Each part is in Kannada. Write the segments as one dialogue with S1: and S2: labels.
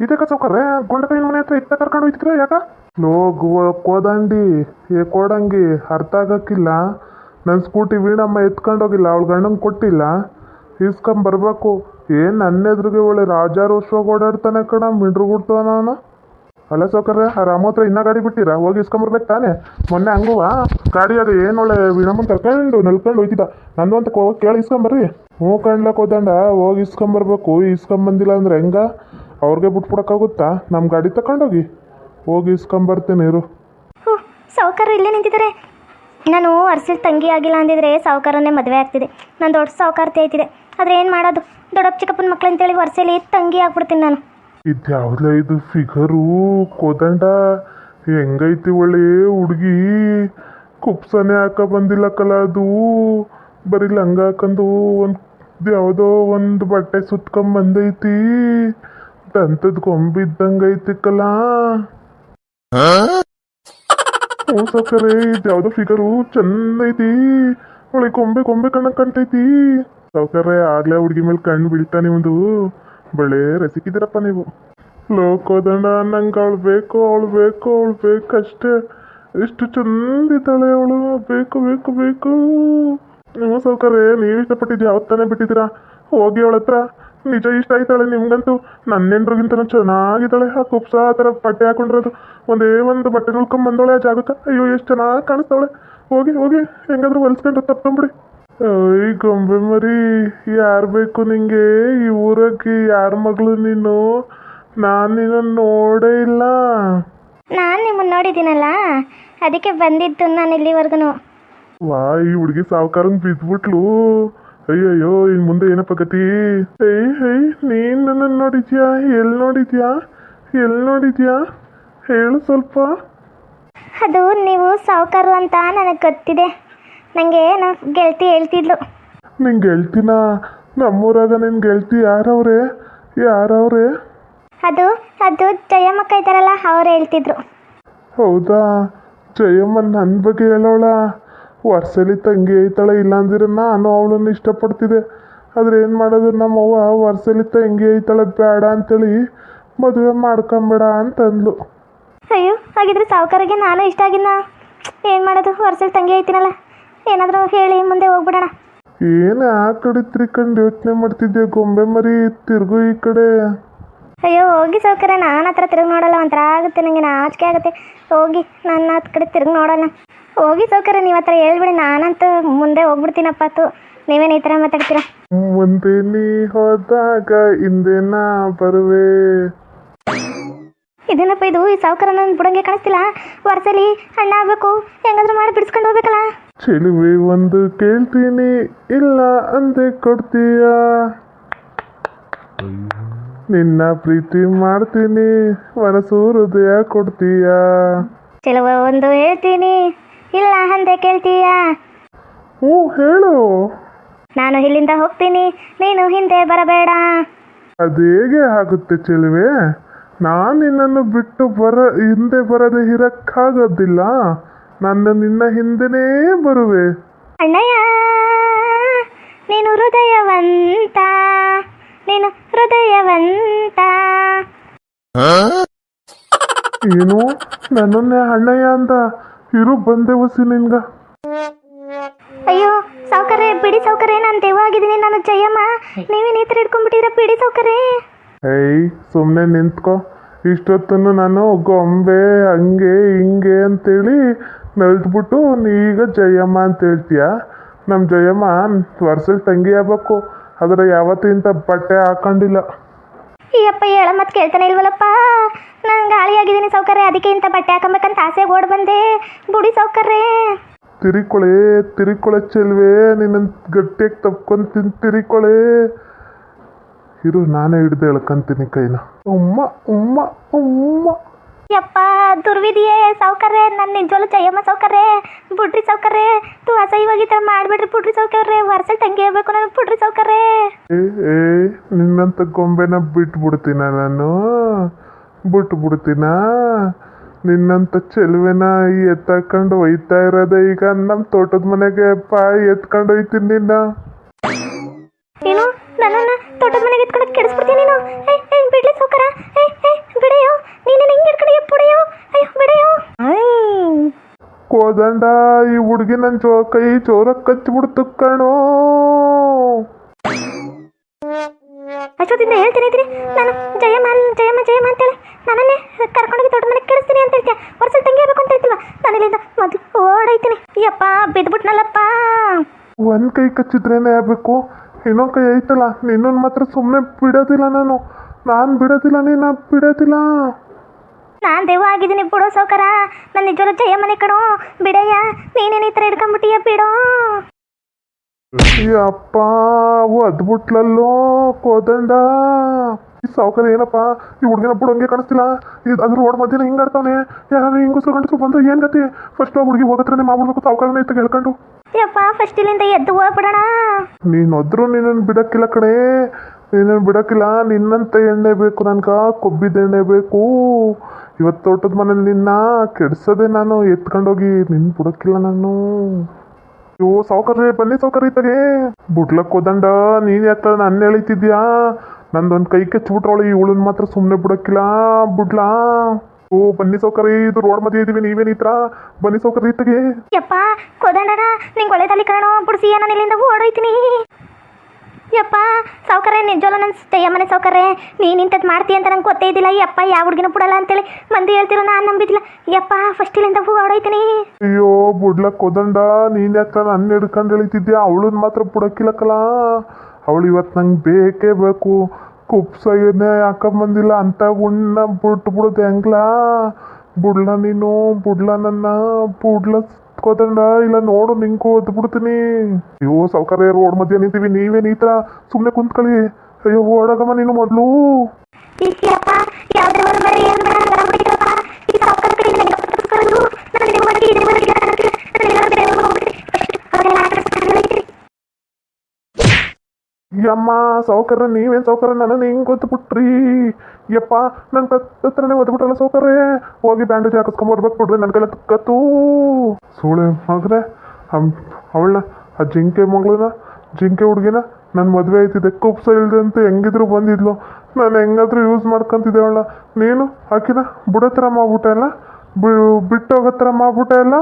S1: ಇದಕ್ಕೆ ಸೌಕರ್ಯ ಗುಂಡಕೈನ ಮನೆ ಹತ್ರ ಇತ್ತ ಕರ್ಕೊಂಡು ಹೋಯ್ತಿದ್ರೆ ಯಾಕ? ನೋ ಕೋದಂಡಿ, ಏ, ಕೋಡಂಗಿ, ಅರ್ಥ ಆಗಕ್ಕಿಲ್ಲ. ನನ್ನ ಸ್ಕೂಟಿ ವೀಣಮ್ಮ ಎತ್ಕೊಂಡೋಗಿಲ್ಲ ಅವಳು ಗಂಡಂಗೆ ಕೊಟ್ಟಿಲ್ಲ. ಈಸ್ಕೊಂಬರ್ಬೇಕು ಏನು ನನ್ನ ಎದುರಿಗೆ ಒಳ್ಳೆ ರಾಜಾರೋಷವಾಗಿ ಓಡಾಡ್ತಾನೆ ಕಣ ಮಿಂಡ್ರು ಬಿಡ್ತಾನ ಅಲ್ಲ ಸೌಕರ್ಯ, ಆ ರಾಮ ಹತ್ರ ಇನ್ನ ಗಾಡಿ ಬಿಟ್ಟಿರಾ? ಹೋಗಿ ಇಸ್ಕೊಂಬರ್ಬೇಕು ತಾನೆ? ಮೊನ್ನೆ ಹಂಗುವ ಗಾಡಿ ಅದು ಒಳ್ಳೆ ವೀಣಮ್ಮನ್ ಕರ್ಕೊಂಡು ನಲ್ಕೊಂಡು ಹೋಯ್ತಿದ್ದ. ನಂದು ಅಂತ ಕೇಳಿ ಇಸ್ಕೊಂಬರ್ರಿ. ಹ್ಞೂ ಕಣ್ಲಕ್ ಹೋದಂಡ ಹೋಗಿ ಇಸ್ಕೊಂಬರ್ಬೇಕು. ಇಸ್ಕೊಂಬಂದಿಲ್ಲ ಅಂದ್ರೆ ಹೆಂಗ? ಅವ್ರಿಗೆ ಬಿಟ್ಬಿಡಕ್ಕಾಗುತ್ತಾ? ನಮ್ಮ ಗಾಡಿ ತಕೊಂಡೋಗಿ. ಹೋಗಿ ಇಸ್ಕೊಂಬರ್ತೀನಿ ಇರು.
S2: ಹ್ಞೂ ಸಾವುಕಾರ ಇಲ್ಲೇ ನಿಂತಿದ್ದಾರೆ ನಾನು ಅರ್ಸಿಲ್ ತಂಗಿ ಆಗಿಲ್ಲ ಅಂದಿದ್ರೆ ಸಾವುಕಾರನೇ ಮದುವೆ ಆಗ್ತಿದೆ. ನಾನು ದೊಡ್ಡ ಸಾವುಕಾರತೆ ಆಯ್ತಿದೆ ಆದರೆ ಏನು ಮಾಡೋದು? ದೊಡ್ಡಪ್ಪ ಚಿಕ್ಕಪ್ಪನ ಮಕ್ಳು ಅಂತೇಳಿ ವರ್ಷಲಿ ತಂಗಿ ಆಗ್ಬಿಡ್ತೀನಿ ನಾನು.
S1: ಇದ್ಯಾವ್ದಲ್ಲ ಇದು ಫಿಗರು ಕೋದಂಡ? ಹೆಂಗೈತಿ ಒಳ್ಳೆ ಹುಡುಗಿ? ಕುಪ್ಸನೆ ಹಾಕ ಬಂದಿಲ್ಲ ಕಲ ಅದು. ಬರೀ ಲಂಗ ಹಾಕಂದು ಒಂದು ಯಾವುದೋ ಒಂದು ಬಟ್ಟೆ ಸುತ್ಕೊಂಡ್ ಬಂದೈತಿ. ದಂತದ ಗೊಂಬಿದ್ದಂಗೈತಿ ಕಲ. ಹ್ಞೂ ಸಕ್ಕರೆ ಇದ್ಯಾವುದೋ ಫಿಗರು ಚೆನ್ನೈತಿ. ಒಳ್ಳೆ ಕೊಂಬೆ ಕೊಂಬೆ ಕಣ್ಣ ಕಾಣ್ತೈತಿ. ಸೌಕರ್ಯ ಆಗ್ಲೇ ಹುಡುಗಿ ಮೇಲೆ ಕಣ್ಣು ಬೀಳ್ತಾನೆ ಒಂದು ಬಳೆ ರಸಿಕಿದ್ದೀರಪ್ಪ ನೀವು. ಲೋಕೋದಂಡ ನಂಗೆ ಅವಳು ಬೇಕು ಅವಳು ಬೇಕು, ಅವಳು ಬೇಕಷ್ಟೇ. ಎಷ್ಟು ಚಂದಿದ್ದಾಳೆ ಅವಳು. ಬೇಕು ಬೇಕು ಬೇಕು. ನೀವು ಸೌಕರ್ಯ ನೀವು ಇಷ್ಟಪಟ್ಟಿದ್ದು ಯಾವತ್ತಾನೆ ಬಿಟ್ಟಿದ್ದೀರಾ? ಹೋಗಿ ಅವಳ ಹತ್ರ. ನಿಜ ಇಷ್ಟ ಆಯ್ತಾಳೆ ನಿಮ್ಗಂತೂ. ನನ್ನೆಂಡ್ರಿಗಿಂತ ಚೆನ್ನಾಗಿದ್ದಾಳೆ. ಆ ಕುಪ್ಸ, ಆ ಥರ ಬಟ್ಟೆ ಹಾಕೊಂಡಿರೋದು. ಒಂದೇ ಒಂದು ಬಟ್ಟೆ ಉಳ್ಕೊಂಡ್ ಬಂದವಳೆ ಆ ಜಾಗಕ್ಕೆ. ಅಯ್ಯೋ, ಎಷ್ಟು ಚೆನ್ನಾಗಿ ಕಾಣಿಸ್ತಾವಳೆ. ಹೋಗಿ ಹೋಗಿ. ಹೆಂಗಾದ್ರೂ ಹೊಲಿಸ್ಕೊಂಡು ತಪ್ಕೊಂಬಿಡಿ. ಈ ಗೊಂಬೆ ಮರಿ ಯಾರು ಬೇಕು ನಿಂಗೆ? ಈ ಊರಕ್ಕೆ ಯಾರ ಮಗಳು ನೀನು? ನಾನು ನಿನ್ನ ನೋಡೇ ಇಲ್ಲ.
S2: ನಾನು ನಿಮ್ಮನ್ನು ನೋಡಿದ್ದೀನಲ್ಲ ಅದಕ್ಕೆ ಬಂದಿದ್ದು ನಾನು ಇಲ್ಲಿವರೆಗೂ
S1: ವಾ ಈ ಹುಡುಗಿ ಸಾವುಕಾರಂಗ್ ಬಿದ್ಬಿಟ್ಲು. ಅಯ್ಯಯ್ಯೋ ಇನ್ ಮುಂದೆ ಏನಪ್ಪ ಗತಿ? ಏಯ್ ಏಯ್ ನೀನ್ ನನ್ನ ನೋಡಿದ್ಯಾ? ಎಲ್ಲಿ ನೋಡಿದ್ಯಾ? ಎಲ್ಲಿ ನೋಡಿದ್ಯಾ? ಹೇಳು ಸ್ವಲ್ಪ.
S2: ಅದು ನೀವು ಸಾವುಕಾರು ಅಂತ ನನಗೆ ಗೊತ್ತಿದೆ. ನನಗೆ ನಮ್ಮ ಗೆಳತಿ ಹೇಳ್ತಿದ್ಲು.
S1: ನಿನ್ ಗೆಳ್ತಿನ ನಮ್ಮೂರಾಗ ನಿನ್ ಗೆಳ್ತಿ ಯಾರವ್ರೆ? ಯಾರವ್ರೆ?
S2: ಅದು ಅದು ಜಯಮ್ಮಕ್ಕ ಇದ್ದಾರಲ್ಲ ಅವ್ರು ಹೇಳ್ತಿದ್ರು.
S1: ಹೌದಾ? ಜಯಮ್ಮ ನನ್ನ ಬಗ್ಗೆ ಹೇಳೋಳ? ವರ್ಷಲಿ ತಂಗಿ ಐತಾಳ ಇಲ್ಲ ಅಂದಿರ ನಾನು ಅವಳನ್ನು ಇಷ್ಟಪಡ್ತಿದ್ದೆ. ಆದ್ರೆ ಏನು ಮಾಡೋದು ನಮ್ಮವ್ವ ವರ್ಷಲಿ ತಂಗಿ ಐತಾಳೆ ಬೇಡ ಅಂತೇಳಿ ಮದುವೆ ಮಾಡ್ಕೊಂಬೇಡ ಅಂತಂದ್ಲು.
S2: ಅಯ್ಯೋ ಹಾಗಿದ್ರೆ ಸಾವುಕಾರಿಗೆ ನಾನು ಇಷ್ಟ ಆಗಿನ ಏನು ಮಾಡೋದು ವರ್ಸಲಿ ತಂಗಿ ಐತಿನಲ್ಲ. ಏನಾದರೂ ಹೇಳಿ ಮುಂದೆ ಹೋಗ್ಬಿಡೋಣ.
S1: ಏನು ಆ ಕಡೆ ತಿರ್ಕೊಂಡು ಯೋಚನೆ ಮಾಡ್ತಿದ್ದೆ ಗೊಂಬೆ ಮರಿ ತಿರ್ಗು ಈ ಕಡೆ?
S2: ಅಯ್ಯೋ ಹೋಗಿ ಸೌಕರ್ಯ ನಾನು ಹತ್ರ ತಿರುಗಿ ನೋಡಲ್ಲ ಒಂಥರ ಆಗುತ್ತೆ ನನಗೆ ನಾಚಿಕೆ ಆಗುತ್ತೆ. ಹೋಗಿ ನನ್ನ ಹತ್ತು ಕಡೆ ತಿರುಗಿ ನೋಡೋಣ ಹೋಗಿ ಸೌಕರ್ಯ ನೀವು ಹತ್ರ ಹೇಳ್ಬಿಡಿ ನಾನಂತೂ ಮುಂದೆ ಹೋಗ್ಬಿಡ್ತೀನಪ್ಪ ತು. ನೀವೇನು ಈ ಥರ ಮಾತಾಡ್ತೀರಾ?
S1: ಮುಂದೆ ನೀ ಹೋದಾಗ ಹಿಂದೆ ನಾ ಬರುವೆ.
S2: ಇದೇನಪ್ಪ ಇದು ಈ ಸಾವುಕಾರ ನನ್ನ ಬುಡಂಗೆ ಕಾಣಿಸ್ತಿಲ್ಲ. ವರ್ಷಲಿ ಅಣ್ಣ ಆಗ್ಬೇಕು ಹೆಂಗಾದ್ರೂ ಮಾಡಿ ಬಿಡಿಸ್ಕೊಂಡು ಹೋಗ್ಬೇಕಲ್ಲ.
S1: ಚೆಲುವೆ ಒಂದು ಕೇಳ್ತೀನಿ ಇಲ್ಲ ಅಂದೆ ಕೊಡ್ತೀಯ? ನಿನ್ನ ಪ್ರೀತಿ ಮಾಡ್ತೀನಿ ಮನಸ್ಸು ಹೃದಯ ಕೊಡ್ತೀಯ?
S2: ಚೆಲುವೆ ಒಂದು ಹೇಳ್ತೀನಿ ಇಲ್ಲ ಅಂದೆ ಕೇಳ್ತೀಯಾ?
S1: ಹ್ಞೂ ಹೇಳು.
S2: ನಾನು ಇಲ್ಲಿಂದ ಹೋಗ್ತೀನಿ ನೀನು ಹಿಂದೆ ಬರಬೇಡ.
S1: ಅದು ಹೇಗೆ ಆಗುತ್ತೆ ಚೆಲುವೆ ನಾನು ನಿನ್ನನ್ನು ಬಿಟ್ಟು ಬರ ಹಿಂದೆ ಬರದೆ ಇರಕ್ಕಾಗೋದಿಲ್ಲ. ನನ್ನ ನಿನ್ನ ಹಿಂದೆನೇ ಬರುವೆ.
S2: ಅಣ್ಣಯ್ಯ ನೀನು ಹೃದಯವಂತ ನೀನು ಹೃದಯವಂತ.
S1: ಏನು? ನನ್ನನ್ನೇ ಅಣ್ಣಯ್ಯ ಅಂತ ಇರು ಬಂದೆ ಹೊಸಿ ನಿನ್ಗ.
S2: ಅಯ್ಯೋ ಸೌಕರ್ಯ ಬಿಡಿ ಸೌಕರ್ಯ ನಾನು ದೇವ ಆಗಿದ್ದೀನಿ ನಾನು ಜಯಮ್ಮ. ನೀವೇನು ಈ ಥರ ಇಟ್ಕೊಂಡ್ಬಿಟ್ಟಿರ ಬಿಡಿ ಸೌಕರ್ಯ
S1: ಏಯ್ ಸುಮ್ಮನೆ ನಿಂತ್ಕೊ. ಇಷ್ಟೊತ್ತನ್ನು ನಾನು ಗೊಂಬೆ ಹಂಗೆ ಹಿಂಗೆ ಅಂತೇಳಿ ನಲ್ದ್ಬಿಟ್ಟು ಈಗ ಜಯಮ್ಮ ಅಂತ ಹೇಳ್ತೀಯ? ನಮ್ಮ ಜಯಮ್ಮ ವರ್ಷದ ತಂಗಿ ಆಗ್ಬೇಕು. ಆದರೆ ಯಾವತ್ತು ಇಂಥ ಬಟ್ಟೆ ಹಾಕೊಂಡಿಲ್ಲ.
S2: ಏಯಪ್ಪ ಅಪ್ಪ ಹೇಳ ಮತ್ತೆ ಕೇಳ್ತಾನೆ ಇಲ್ವಲ್ಲಪ್ಪ? ನಾನು ಗಾಳಿ ಆಗಿದ್ದೀನಿ ಸೌಕರ್ಯ ಅದಕ್ಕೆ ಇಂಥ ಬಟ್ಟೆ ಹಾಕೊಬೇಕಂತ ಆಸೆ ಓಡ್ ಬಂದೆ. ಬುಡಿ ಸೌಕರ್ಯ.
S1: ತಿರಿಕೊಳೆ ತಿರಿಕೊಳೆ ಚೆಲ್ವೆ ನಿನ್ನ ಗಟ್ಟಿಯಾಗಿ ತಿನ್ ತಿರಿಕೊಳೆ. ಇರು ನಾನೇ ಹಿಡ್ದು ಹೇಳ್ಕೊಂತೀನಿ ಕೈನ. ಉಮ್ಮ ಉಮ್ಮ ಉಮ್ಮ.
S2: ಯಪ್ಪ ದುರ್ವಿಧಿಯೇ ಸೌಕರ್ಯ ನನ್ನ ನಿಜವಲ್ಲ ಜಯಮ್ಮ ಸೌಕರ್ಯ ಬುಡ್ರಿ ಸೌಕರ್ಯ ತು ಥರ ಮಾಡಿಬಿಡ್ರಿ ಬುಡ್ರಿ ಸೌಕರ್ಯ ವರ್ಷಲ್ ತಂಗಿ ಆಗ್ಬೇಕು ನಾನು ಬುಡ್ರಿ ಸೌಕರ್ಯ
S1: ಏ ಏ ನಿನ್ನಂತ ಗೊಂಬೆನ ಬಿಟ್ಬಿಡ್ತೀನ ನಾನು? ಬಿಟ್ಟು ಬಿಡ್ತೀನ ನಿನ್ನಂತ ಚೆಲುವೆನ ಎತ್ತಕೊಂಡು ಒಯ್ತಾ ಇರೋದೆ ಈಗ ನಮ್ಮ ತೋಟದ ಮನೆಗೆ ಪಾ ಎತ್ಕೊಂಡು ಹೋಯ್ತೀನಿ ನಿನ್ನ.
S2: ಏನು? ನನ್ನನ್ನ ತೋಟದ ಮನೆಗೆ ಎತ್ಕೊಂಡು ಕೆಡಿಸ್ಬಿಡ್ತೀನಿ ನೀನು? ಏ, ಏಯ್ ಬಿಡ್ಲಿ ಸೌಕರ ಏಯ್ ಏಯ್
S1: ಕೋದಂಡ ಈ ಹುಡುಗಿ ನನ್ನ ಚೋ ಕೈ ಚೋರ ಕಚ್ಚಿಬಿಡ್ತು ಕಣೋ
S2: ಅಷ್ಟೊತ್ತಿಂದ ಹೇಳ್ತೀನಿ ಇದ್ರಿ ನಾನು ಜಯಮ್ಮ ಜಯಮ್ಮ ಜಯಮ್ಮ ಅಂತೇಳಿ ನನ್ನನ್ನೇ ಕರ್ಕೊಂಡೋಗಿ ದೊಡ್ಡ ಮನೆಗೆ ಕಳಿಸ್ತೀನಿ ಅಂತ ಹೇಳ್ತೀಯ. ವರ್ಷ ತಂಗಿ ಅಂತ ಹೇಳ್ತಿಲ್ಲ ನಾನು ಇಲ್ಲಿಂದ ಮೊದಲು ಓಡೈತೀನಿ ಯಪ್ಪ ಬಿದ್ಬಿಟ್ನಲ್ಲಪ್ಪ.
S1: ಒಂದ್ ಕೈ ಕಚ್ಚಿದ್ರೇನೆ ಆಗ್ಬೇಕು. ಇನ್ನೊಂದು ಕೈ ಐತಲ್ಲ ನಿನ್ನೊಂದು ಮಾತ್ರ ಸುಮ್ಮನೆ ಬಿಡೋದಿಲ್ಲ ನಾನು. ನಾನು ಬಿಡೋದಿಲ್ಲ ನೀನು ಬಿಡೋದಿಲ್ಲ.
S2: ನಾನು ದೇವ ಆಗಿದ್ದೀನಿ ಬಿಡೋ ಸೌಕರ ನನ್ನ ನಿಜವಲ್ಲ ಮನೆ ಕಣೋ. ಬಿಡಯ್ಯ, ನೀನೇನು ಈ ಥರ ಹಿಡ್ಕೊಂಬಿಟ್ಟಿಯ ಬಿಡೋ.
S1: ಅಪ್ಪ ಒದ್ಬಿಟ್ಲಲ್ಲೋ ಕೋದಂಡ. ಈ ಸಾವುಕಾರ ಏನಪ್ಪ? ಈ ಹುಡುಗಿನ ಬಿಡೋಂಗೆ ಕಾಣಿಸ್ತಿಲ್ಲ. ಇದು ರೋಡ್ ಮಧ್ಯಾಹ್ನ ಹಿಂಗೆ ಆಡ್ತಾವನೆ. ಯಾರು ಹಿಂಗಸರು ಗಂಡಸರು ಬಂದ್ರೆ ಏನು ಗತಿ? ಫಸ್ಟ್ ಆ ಹುಡುಗಿ ಹೋಗತ್ರನೇ ಮಾಡ್ಬಿಡ್ಬೇಕು ಸಾವುಕಾರನೇ ಇತ್ತ ಹೇಳ್ಕೊಂಡು
S2: ಯಪ್ಪ ಫಸ್ಟ್ ಇಲ್ಲಿಂದ ಎದ್ದು ಹೋಗ್ಬಿಡೋಣ.
S1: ನೀನು ಹೋದ್ರು ನಿನ್ನನ್ನು ಬಿಡಕ್ಕಿಲ್ಲ ಕಣೆ. ನಿನ್ನನ್ನು ಬಿಡಕ್ಕಿಲ್ಲ, ನಿನ್ನಂತ ಎಣ್ಣೆ ಬೇಕು ನನ್ಗೆ, ಕೊಬ್ಬಿದ ಎಣ್ಣೆ ಬೇಕು. ಇವತ್ತು ತೋಟದ ಮನೇಲಿ ನಿನ್ನ, ಕೆಡ್ಸೋದೆ ನಾನು, ಎತ್ಕೊಂಡೋಗಿ ನಿನ್ನ ಬಿಡಕ್ಕಿಲ್ಲ ನಾನು. ಅಯ್ಯೋ, ಸಾವುಕಾರ್ರೆ, ಬನ್ನಿ ಸಾವುಕಾರ ಇತ್ತಾಗೆ ಬುಡ್ಲಕ್ ಹೋದಂಡ, ನೀನು ಯಾಕೆ ನನ್ನ ಎಳಿತಿದ್ಯಾ? ನಂದೊಂದು ಕೈ ಕೆಚ್ಚಿಬಿಟ್ರವಳು ಇವಳನ್ನ ಮಾತ್ರ ಸುಮ್ಮನೆ ಬಿಡಕ್ಕಿಲ್ಲ, ಬುಡ್ಲಾ. ಓ ಬನ್ನಿ ಸೌಕರ್ಯ ಇದು ರೋಡ್ ಮಧ್ಯ ಇದೀವಿ ನೀವೇನಿತ್ರ ಬನ್ನಿ ಸೌಕರ್ಯ ಇತ್ತಿಗೆ
S2: ಯಪ್ಪ ಕೋದಂಡಣ ನಿಂಗೆ ಒಳ್ಳೆದಲ್ಲಿ ಕಾಣೋ ಬಿಡಿಸಿ ನಾನು ಇಲ್ಲಿಂದ ಓಡೋಯ್ತೀನಿ ಯಪ್ಪ ಸೌಕರ್ಯ ನಿಜವಲ್ಲ ನನ್ನ ಮನೆ ಸೌಕರ್ಯ. ನೀನು ಇಂಥದ್ದು ಮಾಡ್ತೀಯ ಅಂತ ನಂಗೆ ಗೊತ್ತೇ ಇದ್ದಿಲ್ಲ. ಯಪ್ಪ ಯಾವ ಹುಡುಗಿನ ಬಿಡಲ್ಲ ಅಂತೇಳಿ ಮಂದಿ ಹೇಳ್ತಿರೋ ನಾನು ನಂಬಿದಿಲ್ಲ ಯಪ್ಪ ಫಸ್ಟ್ ಇಲ್ಲಿಂದ ಓಡೋಯ್ತೀನಿ
S1: ಅಯ್ಯೋ ಬುಡ್ಲಕ್ ಕೊದಂಡ ನೀನ್ ಯಾಕ ನನ್ನ ಹಿಡ್ಕೊಂಡು ಎಳಿತಿದ್ಯಾ? ಅವಳನ್ನ ಮಾತ್ರ ಬುಡಕ್ಕಿಲ್ಲಕ್ಕಲ್ಲ ಅವಳು ಇವತ್ತು ನಂಗೆ ಬೇಕೇ ಬೇಕು. ಕುಪ್ಸ ಏನೇ ಹಾಕೊಂಬಂದಿಲ್ಲ ಅಂತ ಉಣ್ಣ ಬಿಟ್ಟು ಬಿಡುತ್ತೆ ಹೆಂಗ್ಲ? ಬುಡ್ಲ ನೀನು? ಬುಡ್ಲ ನನ್ನ? ಬುಡ್ಲ ಕೋತಂಡ? ಇಲ್ಲ ನೋಡು, ನಿಂಗೆ ಓದ್ ಬಿಡ್ತೀನಿ. ಅಯ್ಯೋ, ಸೌಕರ್ಯ ರೋಡ್ ಮಧ್ಯೆ ನಿಂತೀವಿ ನೀವೇನು ಈ ಥರ ಸುಮ್ಮನೆ ಕುಂತ್ಕೊಳ್ಳಿ. ಅಯ್ಯೋ ಓಡಾಗಮ್ಮ ನೀನು ಮೊದಲು.
S2: ಯಾವುದೇ ಒಂದು ಬರೀ ಏನು ಬೇಡ ಎಲ್ಲ ಬಿಟ್ಟಿದ್ದಪ್ಪ ಈ ಸಾವುಕಾರ ಕಡೆ ನನಗೆ ಪುಸ್ತಕಗಳು ನನಗೆ ಮಾಡಿ ಇದು ಮಾಡಿ ನನಗೆ ಬೇರೆ ಹೋಗ್ಬಿಡಿ ಅವರೆಲ್ಲ ಆಟ
S1: ಯಮ್ಮ ಸಾವುಕಾರ ನೀವೇನು ಸಾವುಕಾರ ನನ್ನ ಹಿಂಗೆ ಗೊತ್ತು ಬಿಟ್ರಿ. ಯಪ್ಪ ನನ್ನ ಕತ್ತತ್ರನೇ ಒದ್ಬಿಟ್ರಲ್ಲ ಸೌಕರ್ಯ? ಹೋಗಿ ಬ್ಯಾಂಡೇಜ್ ಹಾಕಿಸ್ಕೊಂಬರ್ಬೇಕು ಬಿಡ್ರಿ ನನ್ನ ಕೈಲ ಕತ್ತೂ ಸೂಳೆ ಮಗನೆ ಅವಳನ್ನ ಆ ಜಿಂಕೆ ಮಗಳನ್ನ, ಜಿಂಕೆ ಹುಡುಗಿನ ನನ್ನ ಮದುವೆ ಆಯ್ತಿದ್ದೆ ಕುಪ್ಸ ಇಲ್ದಂತ ಹೆಂಗಿದ್ರು ಬಂದಿದ್ಲು. ನಾನು ಹೆಂಗಾದ್ರೂ ಯೂಸ್ ಮಾಡ್ಕೊಂತಿದ್ದೆ ಅವಳ ನೀನು ಆಕಿನ ಬುಡೋ ಥರ ಮಾಡ್ಬಿಟ್ಟೆ ಅಲ್ಲ? ಬಿಟ್ಟೋಗತ್ರ ಹೋಗೋ ಥರ ಮಾಡ್ಬಿಟ್ಟೆ ಅಲ್ಲ?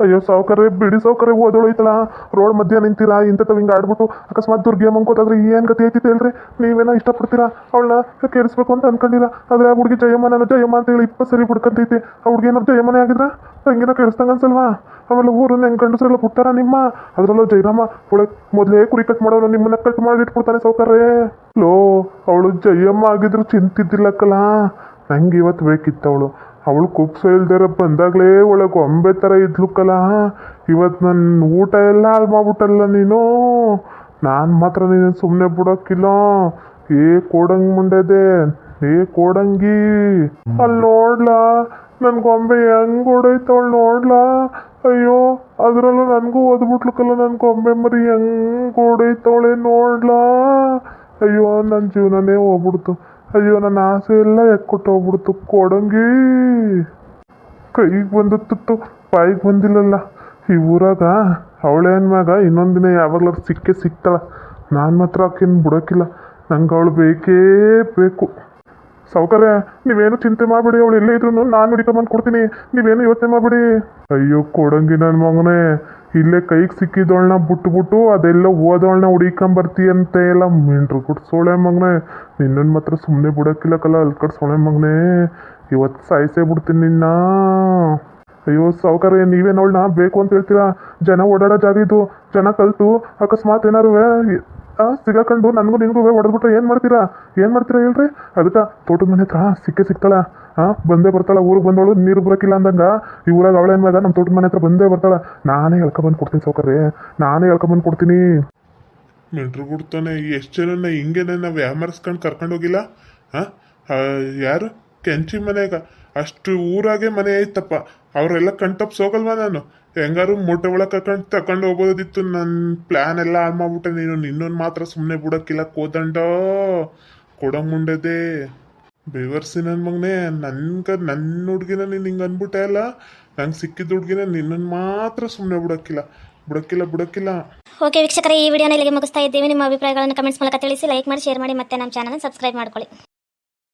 S1: ಅಯ್ಯೋ ಸಾವುಕಾರ್ರೆ ಬಿಡಿ ಸಾವುಕಾರ್ರೆ ಐತಲಾ ರೋಡ್ ಮಧ್ಯ ನಿಂತೀರಾ? ಇಂಥದ್ದು ಹಿಂಗೆ ಆಡ್ಬಿಟ್ಟು ಅಕಸ್ಮಾತ್ ದುರ್ಗಿ ಮಂಕೋತಾದ್ರೆ ಏನು ಗತಿ ಐತಿ ಹೇಳ್ರಿ? ನೀವೇನೋ ಇಷ್ಟಪಡ್ತೀರಾ? ಅವಳನ್ನ ಕೇಳಿಸ್ಬೇಕು ಅಂತ ಅನ್ಕೊಂಡಿಲ್ಲ. ಆದ್ರೆ ಆ ಹುಡುಗಿ ಜಯಮ್ಮ, ನಾನು ಜಯಮ್ಮ ಅಂತ ಹೇಳಿ ಇಪ್ಪತ್ತು ಸರಿ ಬಿಡ್ಕಂತೈತಿ ಆ ಹುಡುಗಿ ಏನಾರು ಜಯಮ್ಮನೇ ಆಗಿದ್ರ? ಹಂಗೇನೋ ಕೇಳಿಸ್ದಂಗೆ ಅನ್ಸಲ್ವಾ? ಆಮೇಲೆ ಊರನ್ನ ಹೆಂಗೆ ಗಂಡಸರೆಲ್ಲ ಹುಟ್ಟಾರ ನಿಮ್ಮ? ಅದರಲ್ಲೂ ಜಯರಾಮ ಒಳಗೆ ಮೊದಲೇ ಕುರಿ ಕಟ್ ಮಾಡೋನು ನಿಮ್ಮನ್ನ ಕಟ್ ಮಾಡಿ ಇಟ್ಬಿಡ್ತಾನೆ ಸಾವುಕಾರೆ ಲೋ, ಅವಳು ಜಯಮ್ಮ ಆಗಿದ್ರು ಚಿಂತಿದ್ದಿಲ್ಲಕ್ಕಲ್ಲ ನಂಗೆ ಇವತ್ತು ಬೇಕಿತ್ತು ಅವಳು ಅವಳು ಕುಪ್ಸ ಇಲ್ದಿರ ಬಂದಾಗಲೇ ಒಳಗೆ ಗೊಂಬೆ ಥರ ಇದ್ಲುಕ್ಕಲ್ಲ ಇವತ್ತು ನನ್ನ ಊಟ ಎಲ್ಲ ಹಾಳು ಮಾಡ್ಬಿಟ್ಟಲ್ಲ ನೀನು? ನಾನು ಮಾತ್ರ ನೀನು ಸುಮ್ಮನೆ ಬಿಡೋಕ್ಕಿಲ್ಲ ಏ ಕೋಡಂಗ್ ಮುಂಡೆದೆ. ಏ ಕೋಡಂಗಿ. ಅಲ್ಲಿ ನೋಡ್ಲಾ ನನ್ನ ಗೊಂಬೆ ಹೆಂಗ್ ಹೊಡೈತವಳು ನೋಡ್ಲಾ? ಅಯ್ಯೋ, ಅದರಲ್ಲೂ ನನಗೂ ಓದ್ಬಿಟ್ಲಕ್ಕಲ್ಲ ನನ್ನ ಗೊಂಬೆ ಮರಿ ಹೆಂಗ್ ಓಡೈತವಳೆ ನೋಡ್ಲಾ? ಅಯ್ಯೋ ನನ್ನ ಜೀವನನೇ ಹೋಗ್ಬಿಡ್ತು. ಅಯ್ಯೋ, ನನ್ನ ಆಸೆ ಎಲ್ಲ ಎಕ್ಕೊಟ್ಟೋಗ್ಬಿಡ್ತು ಕೊಡಂಗಿ. ಕೈಗೆ ಬಂದು ತುತ್ತು ಬಾಯಿಗೆ ಬಂದಿಲ್ಲಲ್ಲ. ಈ ಊರಾಗ ಅವಳೇನು ಮಗ, ಇನ್ನೊಂದು ದಿನ ಯಾವಾಗ್ಲಾರು ಸಿಕ್ಕೇ ಸಿಗ್ತಾಳ ನಾನು ಮಾತ್ರ ಆಕೇನು ಬಿಡೋಕ್ಕಿಲ್ಲ ನಂಗೆ ಅವಳು ಬೇಕೇ ಬೇಕು. ಸಾವುಕಾರೆ, ನೀವೇನು ಚಿಂತೆ ಮಾಡಬೇಡಿ, ಅವಳು ಎಲ್ಲೇ ಇದ್ರು ನಾನು ಹುಡ್ಕೊಂಬಂದು ಕೊಡ್ತೀನಿ. ನೀವೇನು ಯೋಚನೆ ಮಾಡಬೇಡಿ. ಅಯ್ಯೋ, ಕೊಡಂಗಿ ನನ್ನ ಮಗನೇ. ಇಲ್ಲೇ ಕೈಗೆ ಸಿಕ್ಕಿದವಳನ್ನ ಬಿಟ್ಟು ಬಿಟ್ಟು ಅದೆಲ್ಲ ಓದೋಳನ್ನ ಅಂತ ಎಲ್ಲ ಮಿಂಟ್ರು ಬಿಟ್ಟು ಸೋಳೆ ಮಗನೇ. ನಿನ್ನನ್ನು ಮಾತ್ರ ಸುಮ್ಮನೆ ಬಿಡೋಕ್ಕಿಲ್ಲಕ್ಕಲ್ಲ ಅಲ್ಲಿ ಕಡೆ ಸೋಳೆ ಮಗನೇ. ಇವತ್ತು ಸಾಯಿಸೇ ಬಿಡ್ತೀನಿ ನಿನ್ನ. ಅಯ್ಯೋ ಸೌಕರ್ಯ ನೀವೇನು ಅವಳನ್ನ ಬೇಕು ಅಂತ ಹೇಳ್ತೀರಾ? ಜನ ಓಡಾಡೋ ಜಾಗ ಇದು. ಜನ ಕಲ್ತು, ಅಕಸ್ಮಾತ್ ಏನಾರು ಸಿಗಾಕೊಂಡು ನನಗೂ ನಿನಗೂ ಹೊಡೆದ್ಬಿಟ್ರೆ ಏನು ಮಾಡ್ತೀರಾ? ಏನು ಮಾಡ್ತೀರಾ ಹೇಳ್ರಿ? ಅದಕ್ಕೆ ತೋಟದ ಮನೆ ಹತ್ರ ಸಿಕ್ಕೇ ಸಿಗ್ತಾಳ. ಹಾಂ ಬಂದೇ ಬರ್ತಾಳ, ಊರಿಗೆ ಬಂದವಳು, ನೀರು ಬರೋಕ್ಕಿಲ್ಲ ಅಂದಂಗ. ಈ ಊರಾಗ ಏನು ಮ್ಯಾಗ ನಮ್ಮ ತೋಟದ ಮನೆ ಹತ್ರ ಬಂದೇ ಬರ್ತಾಳೆ. ನಾನೇ ಹೇಳ್ಕೊಬಂದು ಕೊಡ್ತೀನಿ ಸೌಕರ್ಯ ನಾನೇ ಹೇಳ್ಕೊಬಂದು ಕೊಡ್ತೀನಿ. ಮೆಟ್ರು ಬಿಡ್ತಾನೆ ಎಷ್ಟು ಜನ ಹಿಂಗೆ ನಾವು ವ್ಯಾಮರ್ಸ್ಕೊಂಡು ಕರ್ಕೊಂಡು ಹೋಗಿಲ್ಲ? ಹಾಂ ಯಾರು? ಕೆಂಚಿ ಮನೆಗ. ಅಷ್ಟು ಊರಾಗೆ ಮನೆ ಐತಪ್ಪ. ಅವರೆಲ್ಲ ಕಣ್ತಪ್ಸೋಗಲ್ವಾ ನಾನು? ಹೆಂಗಾರು ಮೊಟ್ಟೆ ಒಳಗೆ ಕರ್ಕೊಂಡು ತಕೊಂಡು ಹೋಗೋದಿತ್ತು. ನನ್ನ ಪ್ಲ್ಯಾನ್ ಎಲ್ಲ ಹಾಳು ಮಾಡ್ಬಿಟ್ಟೆ. ನೀನು ನಿನ್ನೊಂದು ಮಾತ್ರ ಸುಮ್ಮನೆ ಬಿಡೋಕ್ಕಿಲ್ಲ. ಕೋದಂಡ, ಕೊಡೋ ಮುಂಡದೆ. ಬೇವರ್ಸಿ ನನ್ನ ಮಗನೇ, ನನ್ಗ ನನ್ನ ಹುಡುಗಿನ ನೀನು ಹಿಂಗೆ ಅಂದ್ಬಿಟ್ಟೆ ಅಲ್ಲ? ನಂಗೆ ಸಿಕ್ಕಿದ ಹುಡುಗಿನ ನಿನ್ನನ್ನು ಮಾತ್ರ ಸುಮ್ಮನೆ ಬಿಡೋಕ್ಕಿಲ್ಲ. ಬಿಡೋಕ್ಕಿಲ್ಲ ಬಿಡೋಕ್ಕಿಲ್ಲ.
S2: ಓಕೆ ವೀಕ್ಷಕರ, ಈ ವಿಡಿಯೋನ ಇಲ್ಲಿಗೆ ಮುಗಿಸ್ತಾ ಇದ್ದೀವಿ. ನಿಮ್ಮ ಅಭಿಪ್ರಾಯಗಳನ್ನು ಕಮೆಂಟ್ಸ್ ಮೂಲಕ ತಿಳಿಸಿ ಲೈಕ್ ಮಾಡಿ ಶೇರ್ ಮಾಡಿ, ಮತ್ತೆ ನಮ್ಮ ಚಾನಲ್ ಸಬ್ಸ್ಕ್ರೈಬ್ ಮಾಡ್ಕೊಳ್ಳಿ.